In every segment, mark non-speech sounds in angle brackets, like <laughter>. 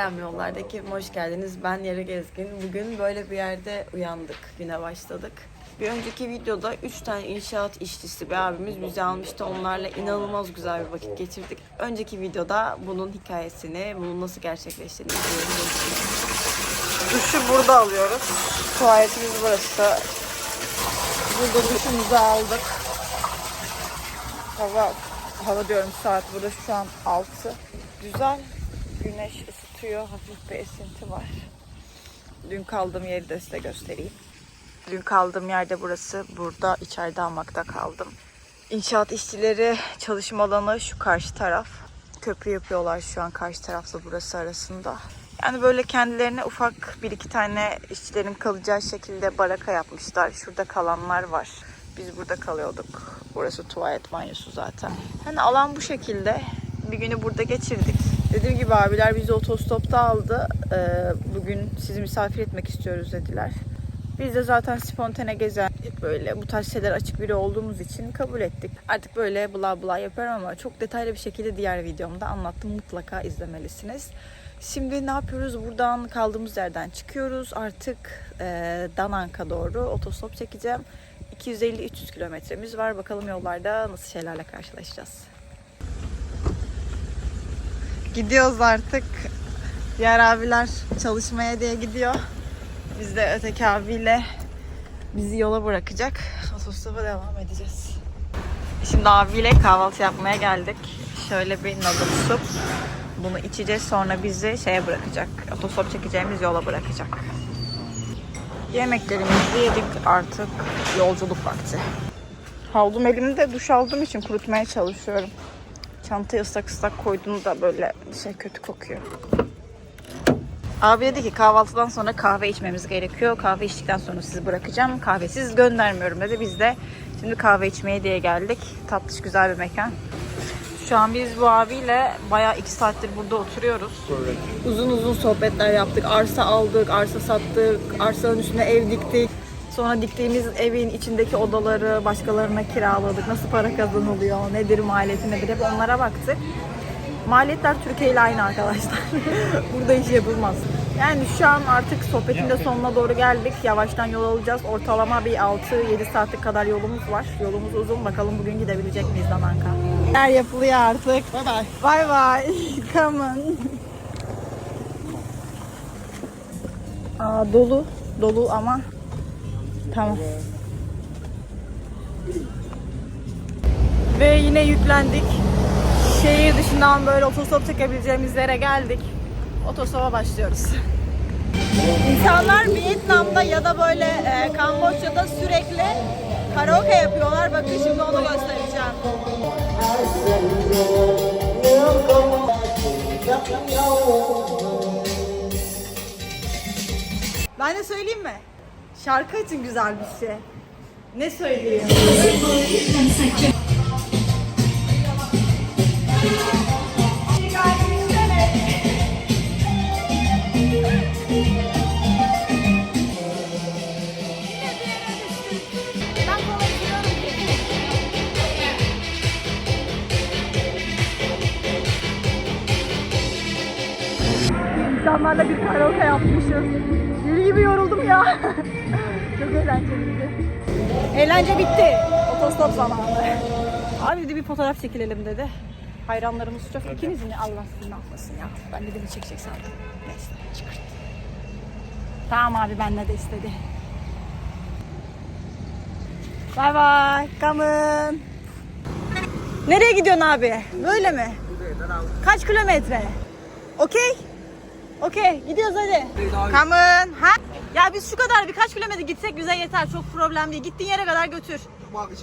Selam yollardaki hoş geldiniz. Ben Yarı Gezgin. Bugün böyle bir yerde uyandık. Güne başladık. Bir önceki videoda 3 tane inşaat işçisi bir abimiz bizi almıştı. Onlarla inanılmaz güzel bir vakit geçirdik. Önceki videoda bunun hikayesini, bunun nasıl gerçekleştiğini izleyebilirsiniz. Duşu burada alıyoruz. Tuvaletimiz burası. Burada duşumuzu aldık. Hava, hava diyorum saat burada şu an 6. Güzel. Güneş ısıtıyor. Hafif bir esinti var. Dün kaldığım yeri de size göstereyim. Dün kaldığım yerde burası. Burada içeride almakta kaldım. İnşaat işçileri çalışma alanı şu karşı taraf. Köprü yapıyorlar şu an karşı tarafla burası arasında. Yani böyle kendilerine ufak bir iki tane işçilerin kalacağı şekilde baraka yapmışlar. Şurada kalanlar var. Biz burada kalıyorduk. Burası tuvalet banyosu zaten. Hani alan bu şekilde. Bir günü burada geçirdik. Dediğim gibi abiler bizi otostopta aldı. Ee, bugün sizi misafir etmek istiyoruz dediler. Biz de zaten spontane gezen böyle bu tarz şeyler açık biri olduğumuz için kabul ettik. Artık böyle bla bla yapıyorum ama çok detaylı bir şekilde diğer videomda anlattım. Mutlaka izlemelisiniz. Şimdi ne yapıyoruz? Buradan kaldığımız yerden çıkıyoruz. Artık e, Dananka doğru otostop çekeceğim. 250-300 kilometremiz var. Bakalım yollarda nasıl şeylerle karşılaşacağız. Gidiyoruz artık. Diğer abiler çalışmaya diye gidiyor. Biz de öteki abiyle bizi yola bırakacak. Otostopa devam edeceğiz. Şimdi abiyle kahvaltı yapmaya geldik. Şöyle bir noodle soup. Bunu içeceğiz sonra bizi şeye bırakacak. Otostop çekeceğimiz yola bırakacak. Yemeklerimizi yedik artık yolculuk vakti. Havlum elimde duş aldığım için kurutmaya çalışıyorum. Çantaya ıslak ıslak koydum da böyle şey kötü kokuyor. Abi dedi ki kahvaltıdan sonra kahve içmemiz gerekiyor. Kahve içtikten sonra sizi bırakacağım. Kahvesiz göndermiyorum dedi. Biz de şimdi kahve içmeye diye geldik. Tatlış güzel bir mekan. Şu an biz bu abiyle bayağı iki saattir burada oturuyoruz. Uzun uzun sohbetler yaptık. Arsa aldık, arsa sattık, arsanın üstüne ev diktik. Sonra diktiğimiz evin içindeki odaları başkalarına kiraladık. Nasıl para kazanılıyor, nedir maliyeti nedir hep onlara baktık. Maliyetler Türkiye ile aynı arkadaşlar. <laughs> Burada iş yapılmaz. Yani şu an artık sohbetin de sonuna doğru geldik. Yavaştan yol alacağız. Ortalama bir 6-7 saatlik kadar yolumuz var. Yolumuz uzun. Bakalım bugün gidebilecek miyiz Dananka? Yer yapılıyor artık. Bye bye. Bye bye. <laughs> Come on. Aa, dolu. Dolu ama tamam. Ve yine yüklendik. Şehir dışından böyle otostop çekebileceğimiz yere geldik. Otostopa başlıyoruz. İnsanlar Vietnam'da ya da böyle e, Kamboçya'da sürekli karaoke yapıyorlar. Bakın şimdi onu göstereceğim. Ben de söyleyeyim mi? Şarkı için güzel bir şey. Ne söyleyeyim? İnsanlarla bir karaoke yapmışız. Deli gibi yoruldum ya. <laughs> Eğlenceliydi. Eğlence bitti. Otostop zamanı. Abi dedi bir fotoğraf çekilelim dedi. Hayranlarımız çok. İkiniz mi? Allah sizi ne yapmasın ya. Ben de beni çekecek sandım. Neyse çıkart. Tamam abi benle de istedi. Bye. Come on. Nereye gidiyorsun abi? Böyle mi? Kaç kilometre? Okey? Okey gidiyoruz hadi. On. Ha? Ya biz şu kadar birkaç kilometre gitsek bize yeter. Çok problem değil. Gittiğin yere kadar götür.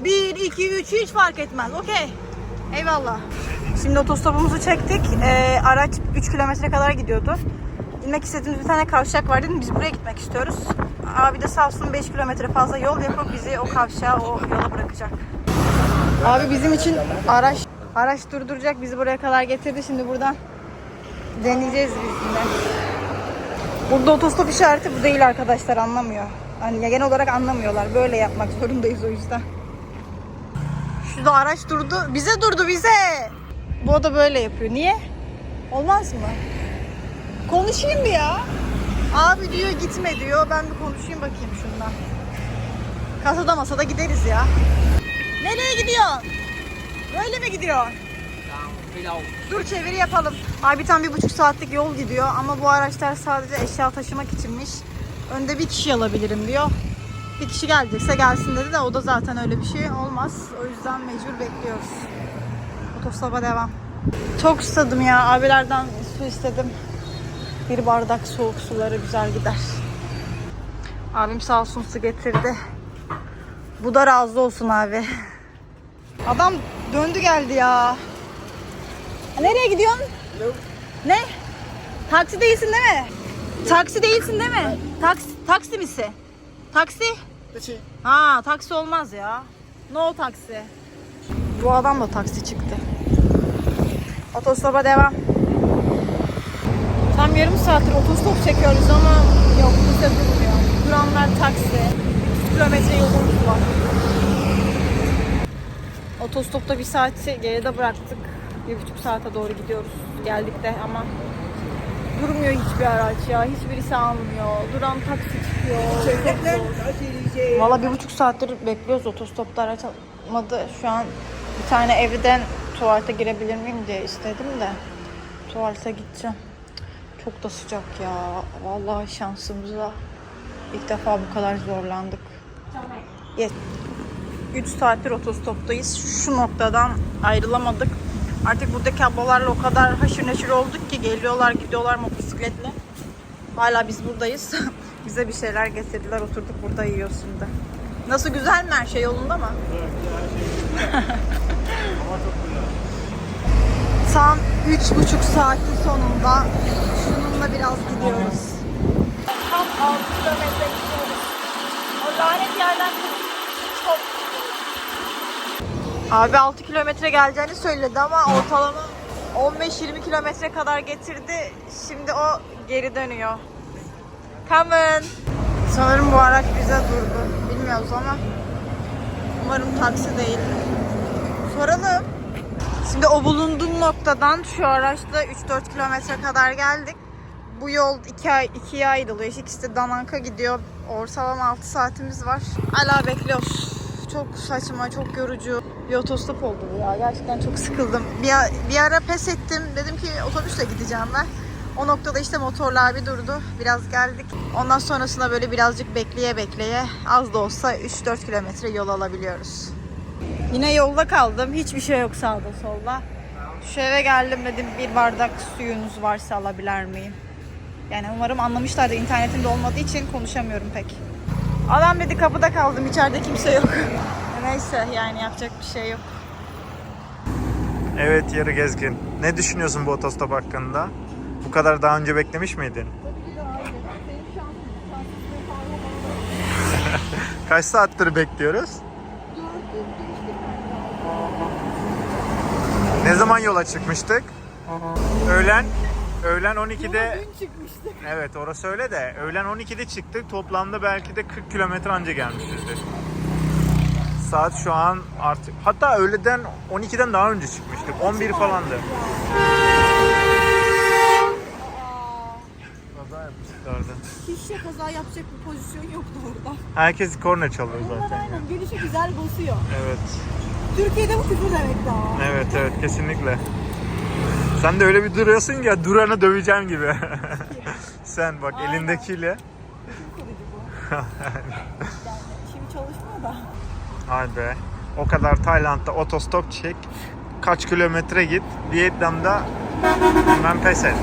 1, 2, 3 hiç fark etmez. Okey. Eyvallah. Şimdi otostopumuzu çektik. Ee, araç 3 kilometre kadar gidiyordu. İnmek istediğimiz bir tane kavşak vardı. Biz buraya gitmek istiyoruz. Abi de sağ olsun 5 kilometre fazla yol yapıp bizi o kavşağa, o yola bırakacak. Abi bizim için araç araç durduracak. Bizi buraya kadar getirdi. Şimdi buradan deneyeceğiz biz yine. Burada otostop işareti bu değil arkadaşlar anlamıyor. Hani genel olarak anlamıyorlar. Böyle yapmak zorundayız o yüzden. Şurada araç durdu. Bize durdu bize. Bu da böyle yapıyor. Niye? Olmaz mı? Konuşayım bir ya. Abi diyor gitme diyor. Ben bir konuşayım bakayım şundan. Kasada masada gideriz ya. Nereye gidiyorsun? Böyle mi gidiyor? Dur çeviri yapalım. Abi tam bir buçuk saatlik yol gidiyor ama bu araçlar sadece eşya taşımak içinmiş. Önde bir kişi alabilirim diyor. Bir kişi gelecekse gelsin dedi de o da zaten öyle bir şey olmaz. O yüzden mecbur bekliyoruz. Otostopa devam. Çok susadım ya. Abilerden su istedim. Bir bardak soğuk suları güzel gider. Abim sağ olsun su getirdi. Bu da razı olsun abi. Adam döndü geldi ya. Nereye gidiyorsun? Ne? Taksi değilsin değil mi? Taksi değilsin değil mi? Taksi, taksi misi? Taksi? Ha taksi olmaz ya. No taksi. Bu adam da taksi çıktı. Otostopa devam. Tam yarım saattir otostop çekiyoruz ama yok kimse durmuyor. Duranlar taksi. 3 kilometre yolumuz var. Otostopta bir saati geride bıraktık. Bir buçuk saate doğru gidiyoruz. Geldik de ama durmuyor hiçbir araç ya. Hiçbirisi almıyor. Duran taksi çıkıyor. Valla bir buçuk saattir bekliyoruz otostopta araç almadı. Şu an bir tane evden tuvalete girebilir miyim diye istedim de tuvalete gideceğim. Çok da sıcak ya. Vallahi şansımıza ilk defa bu kadar zorlandık. Yes. 3 saattir otostoptayız. Şu noktadan ayrılamadık. Artık buradaki ablalarla o kadar haşır neşir olduk ki geliyorlar gidiyorlar motosikletle. Hala biz buradayız. <laughs> Bize bir şeyler getirdiler. Oturduk burada yiyoruz şimdi. Nasıl güzel mi her şey yolunda mı? <laughs> Tam üç buçuk saatin sonunda şununla biraz gidiyoruz. Tam 6 kilometre gidiyoruz. O lanet yerden çok Abi 6 kilometre geleceğini söyledi ama ortalama 15-20 kilometre kadar getirdi. Şimdi o geri dönüyor. Come on. Sanırım bu araç bize durdu. Bilmiyoruz ama umarım taksi değil. Soralım. Şimdi o bulunduğum noktadan şu araçla 3-4 kilometre kadar geldik. Bu yol 2 ay, ikiye ayrılıyor. İkisi de Dananka gidiyor. Ortalama 6 saatimiz var. Hala bekliyoruz. Çok saçma, çok yorucu bir otostop oldu bu ya. Gerçekten çok sıkıldım. Bir, bir ara pes ettim. Dedim ki otobüsle gideceğim ben. O noktada işte motorlar bir durdu. Biraz geldik. Ondan sonrasında böyle birazcık bekleye bekleye az da olsa 3-4 kilometre yol alabiliyoruz. Yine yolda kaldım. Hiçbir şey yok sağda solda. Şu eve geldim dedim bir bardak suyunuz varsa alabilir miyim? Yani umarım anlamışlardır internetimde olmadığı için konuşamıyorum pek. Adam dedi kapıda kaldım içeride kimse yok. <laughs> Neyse yani yapacak bir şey yok. Evet yarı gezgin. Ne düşünüyorsun bu otostop hakkında? Bu kadar daha önce beklemiş miydin? <laughs> Kaç saattir bekliyoruz? Ne zaman yola çıkmıştık? Öğlen öğlen 12'de çıkmıştık. Evet orası öyle de öğlen 12'de çıktık. Toplamda belki de 40 kilometre anca gelmişizdir. Saat şu an artık hatta öğleden 12'den daha önce çıkmıştık. 11 falandı. Kaza yapmışlardı. Hiç kaza yapacak bir pozisyon yoktu orada. Herkes korna çalıyor zaten. aynen gelişi güzel basıyor. Evet. Türkiye'de bu küfür demek daha. Evet evet kesinlikle. Sen de öyle bir duruyorsun ya duranı döveceğim gibi. <laughs> Sen bak Aynen. elindekiyle. Kim kırıcı bu? yani şimdi çalışmıyor da. Hay be. O kadar Tayland'da otostop çek. Kaç kilometre git. Vietnam'da ben pes et.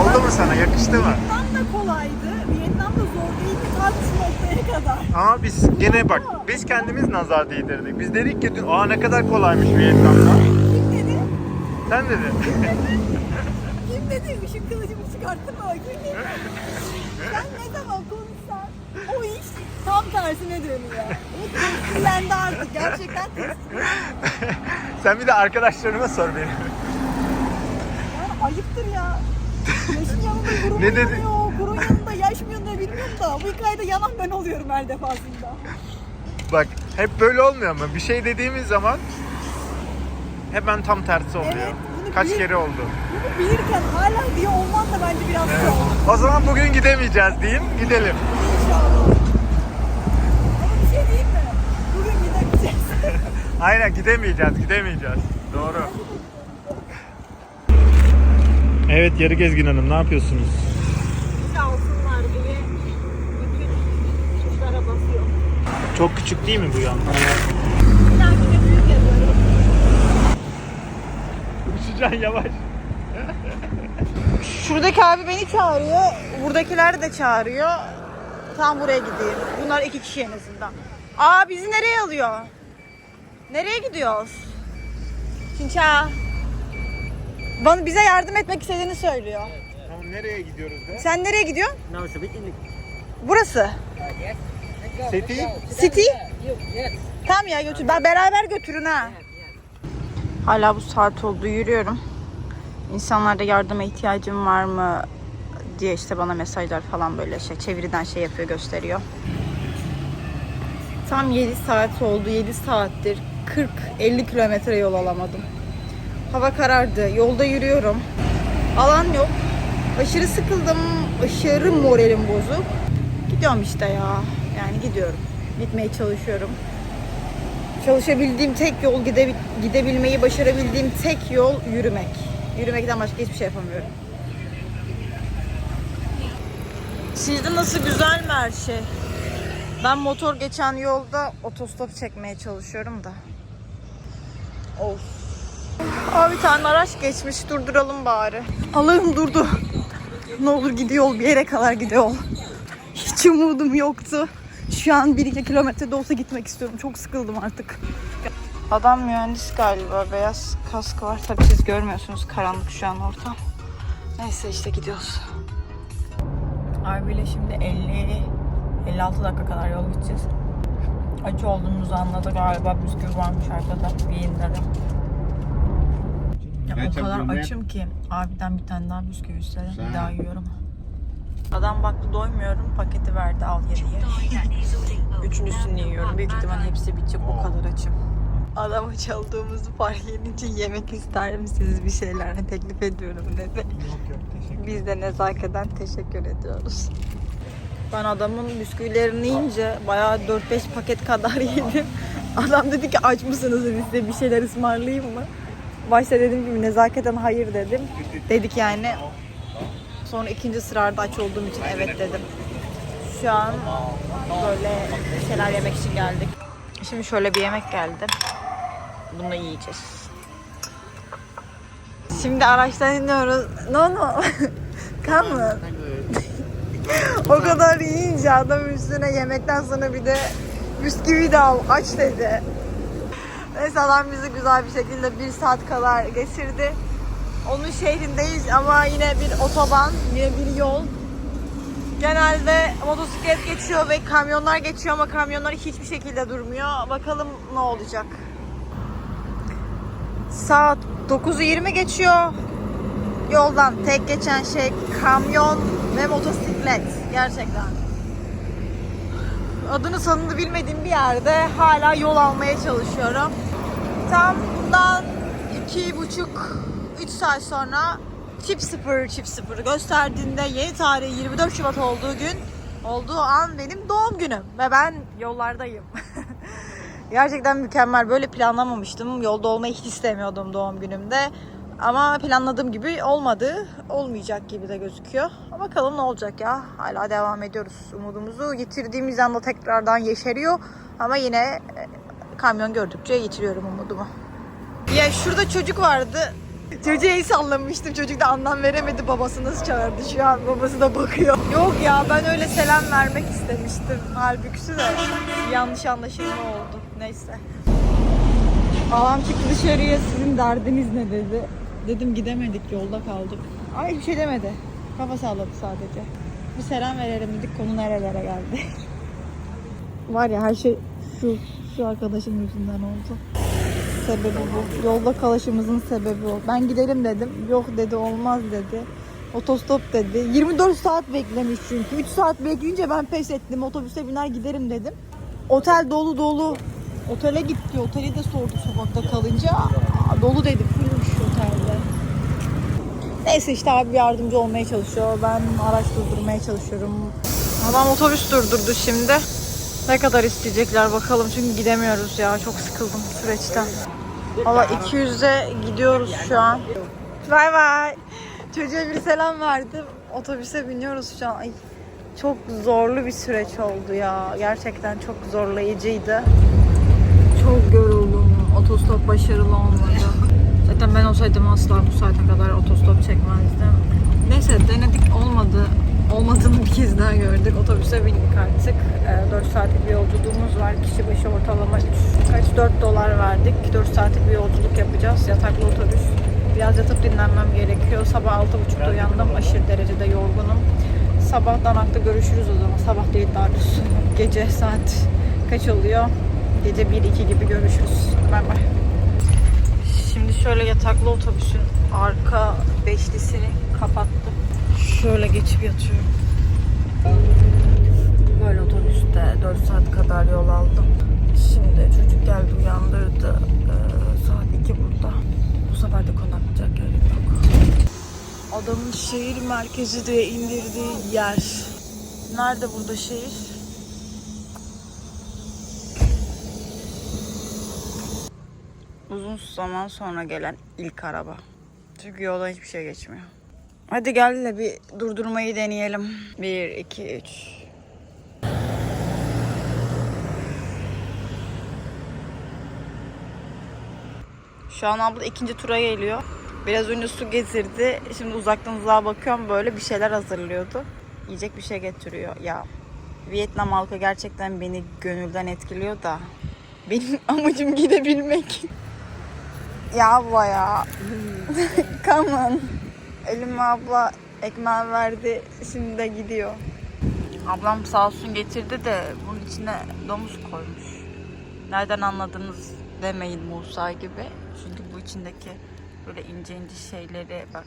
Oldu mu sana? Yakıştı mı? Vietnam da kolaydı. Vietnam da zor değildi ta şu noktaya kadar. Ama biz gene bak biz kendimiz nazar değdirdik. Biz dedik ki dün aa ne kadar kolaymış Vietnam'da. Sen dedin. <laughs> Kim dedi? Işık kılıcımı çıkarttın mı? Kim dedi? Sen ne zaman konuşsan o iş tam tersine dönüyor. Bu tesirlendi artık. Gerçekten. Sen bir de arkadaşlarıma sor benim. Yani ayıptır ya. Yaşın yanında burun Ne dedi? yanıyor, burun yanında yaş mı yanıyor bilmiyorum da bu hikayede yanan ben oluyorum her defasında. Bak hep böyle olmuyor mu? Bir şey dediğimiz zaman hemen tam tersi oluyor. Evet, bunu kaç kere oldu. Bunu bilirken hala diye olman da bence biraz zor. O zaman bugün gidemeyeceğiz diyeyim, gidelim. İnşallah. Ama bir şey diyeyim mi? Bugün gidemeyeceğiz. <laughs> Aynen gidemeyeceğiz, gidemeyeceğiz. Doğru. Evet Yarı Gezgin Hanım ne yapıyorsunuz? Sağ olsunlar diye bütün tuşlara basıyor. Çok küçük değil mi bu yan? Bir dahakine büyük yazıyorum. Uçacaksın yavaş. Şuradaki abi beni çağırıyor. Buradakiler de çağırıyor. Tam buraya gideyim. Bunlar iki kişi en azından. Aa bizi nereye alıyor? Nereye gidiyoruz? Çinça. Bana bize yardım etmek istediğini söylüyor. Tamam nereye gidiyoruz de? Sen nereye gidiyorsun? Can Burası. Seti. City. yes. Tamam ya götür. Ben beraber götürün ha. Hala bu saat oldu yürüyorum. İnsanlarda yardıma ihtiyacım var mı diye işte bana mesajlar falan böyle şey çeviriden şey yapıyor gösteriyor. Tam 7 saat oldu. 7 saattir 40-50 kilometre yol alamadım. Hava karardı. Yolda yürüyorum. Alan yok. Aşırı sıkıldım. Aşırı moralim bozuk. Gidiyorum işte ya. Yani gidiyorum. Gitmeye çalışıyorum. Çalışabildiğim tek yol, gide, gidebilmeyi başarabildiğim tek yol yürümek. Yürümekten başka hiçbir şey yapamıyorum. Sizde nasıl güzel mi her şey? Ben motor geçen yolda otostop çekmeye çalışıyorum da. Of. Aa bir tane araç geçmiş durduralım bari. Allah'ım durdu. Ne olur gidiyor bir yere kadar gidiyor. Hiç umudum yoktu. Şu an 1-2 kilometrede olsa gitmek istiyorum. Çok sıkıldım artık. Adam mühendis galiba. Beyaz kaskı var. Tabii siz görmüyorsunuz. Karanlık şu an ortam. Neyse işte gidiyoruz. Arbi'yle şimdi 50 56 dakika kadar yol gideceğiz. Aç olduğumuzu anladı galiba. Bisküvi varmış arkada. Bir dedim. Ya, o kadar açım ki abiden bir tane daha bisküvi istedim. Bir daha yiyorum. Adam baktı doymuyorum. Paketi verdi al ye diye. Üçüncüsünü yiyorum. Büyük ihtimal hepsi bitecek. O kadar açım. Adama çaldığımızı fark edince yemek ister misiniz bir şeyler teklif ediyorum dedi. Yok yok teşekkür Biz de nezaketen teşekkür ediyoruz. Ben adamın bisküvilerini yiyince bayağı 4-5 paket kadar yedim. <laughs> Adam dedi ki aç mısınız size bir şeyler ısmarlayayım mı? Başta dediğim gibi nezaketen hayır dedim. Dedik yani. Sonra ikinci sırada aç olduğum için evet dedim. Şu an böyle şeyler yemek için geldik. Şimdi şöyle bir yemek geldi. Bunu yiyeceğiz. Şimdi araçtan iniyoruz. No no. <laughs> Come on. <laughs> o kadar yiyince adam üstüne yemekten sonra bir de bisküvi de al aç dedi. Neyse adam bizi güzel bir şekilde bir saat kadar geçirdi. Onun şehrindeyiz ama yine bir otoban, yine bir yol. Genelde motosiklet geçiyor ve kamyonlar geçiyor ama kamyonlar hiçbir şekilde durmuyor. Bakalım ne olacak. Saat 9'u 20 geçiyor. Yoldan tek geçen şey kamyon ve motosiklet. Gerçekten. Adını sanını bilmediğim bir yerde hala yol almaya çalışıyorum. Tam bundan iki buçuk, üç saat sonra çip sıfır çip sıfır gösterdiğinde yeni tarih 24 Şubat olduğu gün olduğu an benim doğum günüm ve ben yollardayım. <laughs> Gerçekten mükemmel. Böyle planlamamıştım. Yolda olmayı hiç istemiyordum doğum günümde. Ama planladığım gibi olmadı. Olmayacak gibi de gözüküyor. Bakalım ne olacak ya. Hala devam ediyoruz. Umudumuzu yitirdiğimiz anda tekrardan yeşeriyor. Ama yine e, kamyon gördükçe yitiriyorum umudumu. Ya şurada çocuk vardı. El sallamıştım. Çocuk da anlam veremedi. Babası nasıl çağırdı şu an. Babası da bakıyor. <laughs> Yok ya ben öyle selam vermek istemiştim. Halbuki de yanlış anlaşılma oldu. Neyse. Babam çıktı dışarıya sizin derdiniz ne dedi. Dedim gidemedik yolda kaldık. Ay hiçbir şey demedi. Kafa salladı sadece. Bir selam verelim dedik konu nerelere geldi. <laughs> Var ya her şey şu şu arkadaşım yüzünden oldu. Sebebi bu. Yolda kalışımızın sebebi o. Ben gidelim dedim. Yok dedi olmaz dedi. Otostop dedi. 24 saat beklemiş çünkü. 3 saat bekleyince ben pes ettim. Otobüse biner giderim dedim. Otel dolu dolu. Otele gitti. Oteli de sorduk sokakta kalınca. Aa, dolu dedi. Fullmüş otelde. Neyse işte abi yardımcı olmaya çalışıyor. Ben araç durdurmaya çalışıyorum. Adam otobüs durdurdu şimdi. Ne kadar isteyecekler bakalım çünkü gidemiyoruz ya. Çok sıkıldım süreçten. Valla 200'e gidiyoruz şu an. Bay bay. Çocuğa bir selam verdim. Otobüse biniyoruz şu an. Ay, çok zorlu bir süreç oldu ya. Gerçekten çok zorlayıcıydı. Çok yoruldum. Otostop başarılı olmadı. Zaten ben olsaydım asla bu saate kadar otostop çekmezdim. Neyse denedik olmadı. Olmadığını bir kez daha gördük. Otobüse bindik artık. Ee, 4 saatlik bir yolculuğumuz var. Kişi başı ortalama 3, kaç 4 dolar verdik. 4 saatlik bir yolculuk yapacağız. Yataklı otobüs. Biraz yatıp dinlenmem gerekiyor. Sabah 6.30'da uyandım. Aşırı derecede yorgunum. Sabah Danak'ta görüşürüz o zaman. Sabah değil daha doğrusu. <laughs> Gece saat kaç oluyor? Gece 1-2 gibi görüşürüz. Bay bay. Şimdi şöyle yataklı otobüsün arka beşlisini kapattım. Şöyle geçip yatıyorum. Böyle otobüste 4 saat kadar yol aldım. Şimdi çocuk geldi uyandırdı. Ee, saat 2 burada. Bu sefer de konaklayacak yerim yok. Adamın şehir merkezi diye indirdiği yer. Nerede burada şehir? Uzun zaman sonra gelen ilk araba. Çünkü yoldan hiçbir şey geçmiyor. Hadi gel de bir durdurmayı deneyelim. 1, 2, 3. Şu an abla ikinci tura geliyor. Biraz önce su getirdi. Şimdi uzaktan uzağa bakıyorum böyle bir şeyler hazırlıyordu. Yiyecek bir şey getiriyor. Ya Vietnam halkı gerçekten beni gönülden etkiliyor da benim <laughs> amacım gidebilmek. Ya abla ya. <laughs> Come on. Elime abla ekmeği verdi. Şimdi de gidiyor. Ablam sağ olsun getirdi de bunun içine domuz koymuş. Nereden anladınız demeyin Musa gibi. Çünkü bu içindeki böyle ince ince şeyleri bak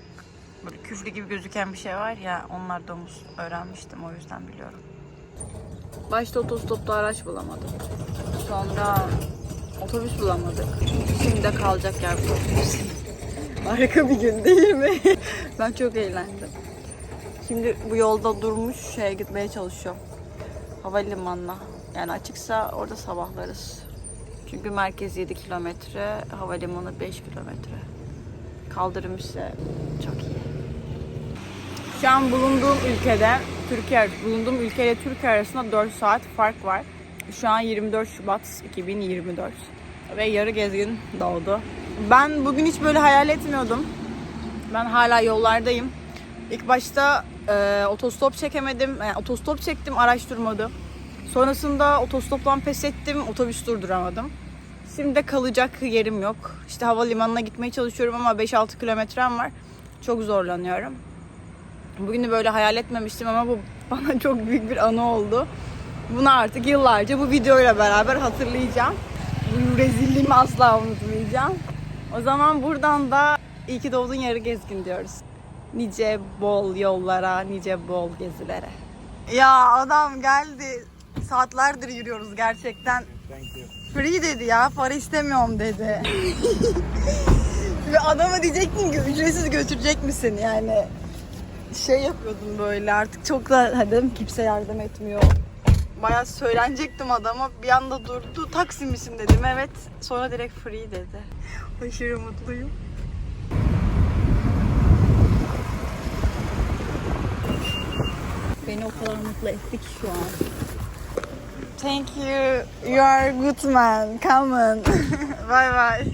böyle küflü gibi gözüken bir şey var ya onlar domuz öğrenmiştim o yüzden biliyorum. Başta otostopta araç bulamadık. Sonra otobüs bulamadık. Şimdi de kalacak yer bulamadık. Harika bir gün değil mi? <laughs> ben çok eğlendim. Şimdi bu yolda durmuş şeye gitmeye çalışıyorum. Havalimanına. Yani açıksa orada sabahlarız. Çünkü merkez 7 kilometre, havalimanı 5 kilometre. Kaldırım ise çok iyi. Şu an bulunduğum ülkede, Türkiye, bulunduğum ülkeyle Türkiye arasında 4 saat fark var. Şu an 24 Şubat 2024 ve yarı gezgin doğdu. Ben bugün hiç böyle hayal etmiyordum. Ben hala yollardayım. İlk başta e, otostop çekemedim. Yani otostop çektim, araç durmadı. Sonrasında otostoptan pes ettim, otobüs durduramadım. Şimdi de kalacak yerim yok. İşte havalimanına gitmeye çalışıyorum ama 5-6 kilometrem var. Çok zorlanıyorum. Bugünü böyle hayal etmemiştim ama bu <laughs> bana çok büyük bir anı oldu. Bunu artık yıllarca bu videoyla beraber hatırlayacağım. Bu rezilliğimi asla unutmayacağım. O zaman buradan da iyi ki doğdun yarı gezgin diyoruz. Nice bol yollara, nice bol gezilere. Ya adam geldi. Saatlerdir yürüyoruz gerçekten. Free dedi ya, para istemiyorum dedi. Ve adama diyecektin ki ücretsiz götürecek misin yani? Şey yapıyordum böyle artık çok da dedim kimse yardım etmiyor. Bayağı söylenecektim adama bir anda durdu. Taksi misin dedim evet. Sonra direkt free dedi. Aşırı mutluyum. Beni o kadar mutlu etti ki şu an. Thank you. You are good man. Come on. <laughs> bye bye.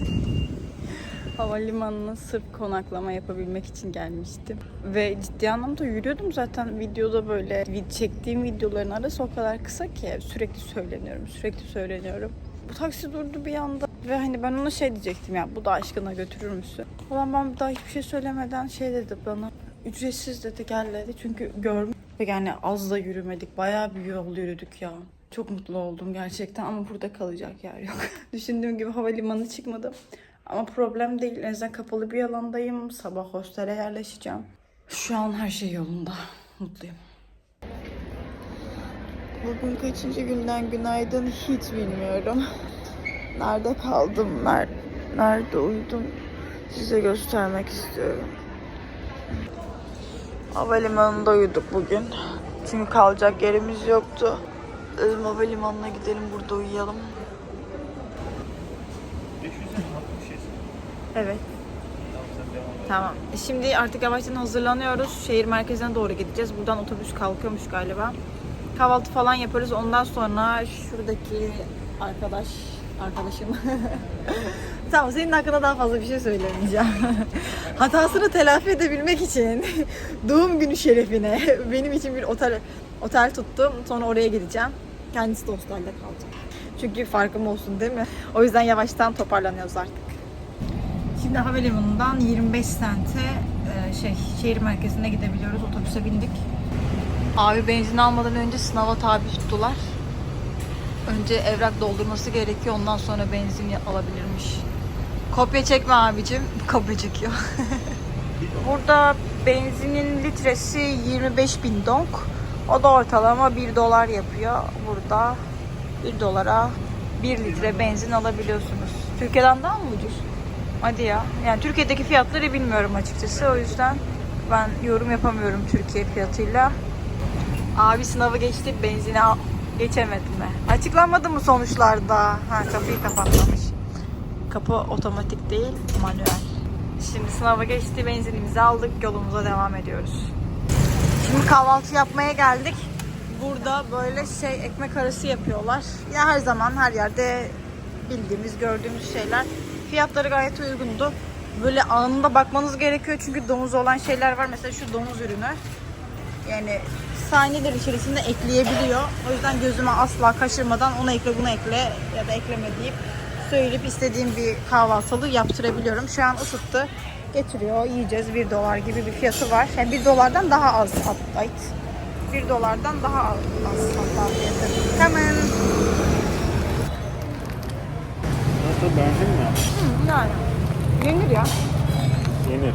Havalimanına sırf konaklama yapabilmek için gelmiştim. Ve ciddi anlamda yürüyordum zaten videoda böyle. Çektiğim videoların arası o kadar kısa ki sürekli söyleniyorum, sürekli söyleniyorum. Bu taksi durdu bir anda ve hani ben ona şey diyecektim ya bu da aşkına götürür müsün? Falan ben daha hiçbir şey söylemeden şey dedi bana. Ücretsiz dedi gel dedi çünkü görmüş. Ve yani az da yürümedik bayağı bir yol yürüdük ya. Çok mutlu oldum gerçekten ama burada kalacak yer yok. <laughs> Düşündüğüm gibi havalimanı çıkmadım. Ama problem değil. En azından kapalı bir alandayım. Sabah hostele yerleşeceğim. Şu an her şey yolunda. Mutluyum. Bugün kaçıncı günden günaydın hiç bilmiyorum. Nerede kaldım, ner- nerede uyudum size göstermek istiyorum. Havalimanında uyuduk bugün. Çünkü kalacak yerimiz yoktu. Dedim havalimanına gidelim burada uyuyalım. Evet. Tamam. E Şimdi artık yavaştan hazırlanıyoruz. Şehir merkezine doğru gideceğiz. Buradan otobüs kalkıyormuş galiba. Kahvaltı falan yaparız. Ondan sonra şuradaki arkadaş, arkadaşım. <laughs> tamam senin hakkında daha fazla bir şey söylemeyeceğim. <laughs> Hatasını telafi edebilmek için <laughs> doğum günü şerefine benim için bir otel otel tuttum. Sonra oraya gideceğim. Kendisi de hostelde kalacak. Çünkü farkım olsun değil mi? O yüzden yavaştan toparlanıyoruz artık. Şimdi havalimanından 25 sente e, şey şehir merkezine gidebiliyoruz. Otobüse bindik. Abi benzin almadan önce sınava tabi tuttular. Önce evrak doldurması gerekiyor. Ondan sonra benzin alabilirmiş. Kopya çekme abicim. <laughs> Kopya çekiyor. <laughs> Burada benzinin litresi 25 bin dong. O da ortalama 1 dolar yapıyor. Burada 1 dolara 1 litre benzin alabiliyorsunuz. Türkiye'den daha mı ucuz? Hadi ya. Yani Türkiye'deki fiyatları bilmiyorum açıkçası. O yüzden ben yorum yapamıyorum Türkiye fiyatıyla. Abi sınavı geçti, benzine al- geçemedi mi? Açıklanmadı mı sonuçlarda? Ha kapıyı kapatmamış. Kapı otomatik değil, manuel. Şimdi sınava geçti, benzinimizi aldık, yolumuza devam ediyoruz. Şimdi kahvaltı yapmaya geldik. Burada böyle şey ekmek arası yapıyorlar. Ya her zaman her yerde bildiğimiz, gördüğümüz şeyler. Fiyatları gayet uygundu. Böyle anında bakmanız gerekiyor çünkü domuz olan şeyler var. Mesela şu domuz ürünü. Yani saniyeler içerisinde ekleyebiliyor. O yüzden gözüme asla kaçırmadan onu ekle bunu ekle ya da ekleme deyip söyleyip istediğim bir kahvaltılığı yaptırabiliyorum. Şu an ısıttı. Getiriyor, yiyeceğiz. 1 dolar gibi bir fiyatı var. Yani 1 dolardan daha az hatta. 1 dolardan daha az hatta fiyatı. Hemen Nasıl benzin mi? yani yenir ya. Yenir.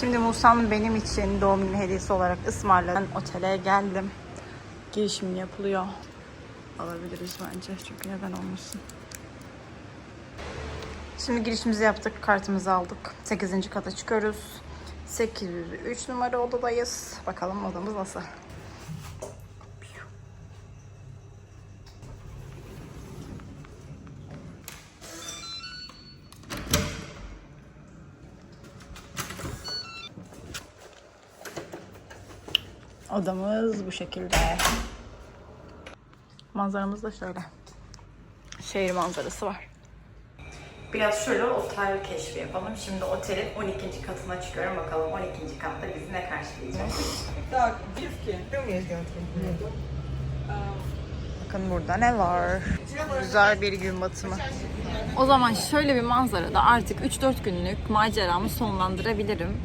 Şimdi Musa'nın benim için doğum günü hediyesi olarak ısmarlanan otele geldim. Girişim yapılıyor. Alabiliriz bence çünkü neden olmasın. Şimdi girişimizi yaptık, kartımızı aldık. 8. kata çıkıyoruz. 803 numara odadayız. Bakalım odamız nasıl? Odamız bu şekilde. Manzaramız da şöyle. Şehir manzarası var. Biraz şöyle otel keşfi yapalım. Şimdi otelin 12. katına çıkıyorum. Bakalım 12. katta bizi ne karşılayacak. Bakın burada ne var? Güzel bir gün batımı. O zaman şöyle bir manzarada artık 3-4 günlük maceramı sonlandırabilirim.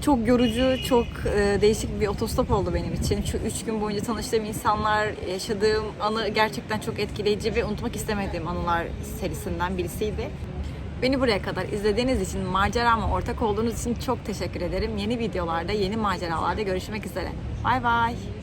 Çok yorucu, çok e, değişik bir otostop oldu benim için. Şu 3 gün boyunca tanıştığım insanlar, yaşadığım anı gerçekten çok etkileyici ve unutmak istemediğim anılar serisinden birisiydi. Beni buraya kadar izlediğiniz için, macerama ortak olduğunuz için çok teşekkür ederim. Yeni videolarda, yeni maceralarda görüşmek üzere. Bay bay.